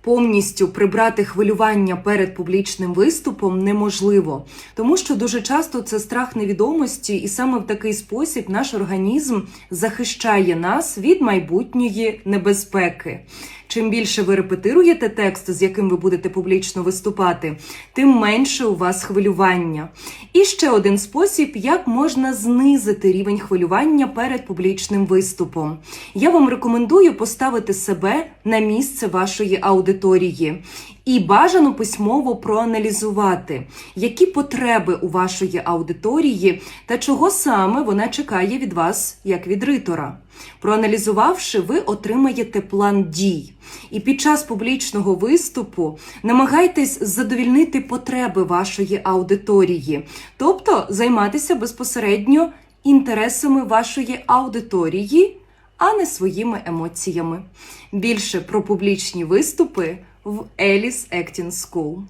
Повністю прибрати хвилювання перед публічним виступом неможливо, тому що дуже часто це страх невідомості, і саме в такий спосіб наш організм захищає нас від майбутньої небезпеки. Чим більше ви репетируєте текст, з яким ви будете публічно виступати, тим менше у вас хвилювання. І ще один спосіб, як можна знизити рівень хвилювання перед публічним виступом. Я вам рекомендую поставити себе на місце вашої аудиторії і бажано письмово проаналізувати, які потреби у вашої аудиторії та чого саме вона чекає від вас як від ритора. Проаналізувавши, ви отримаєте план дій. І під час публічного виступу намагайтесь задовільнити потреби вашої аудиторії, тобто займатися безпосередньо інтересами вашої аудиторії, а не своїми емоціями. Більше про публічні виступи в Alice Acting School.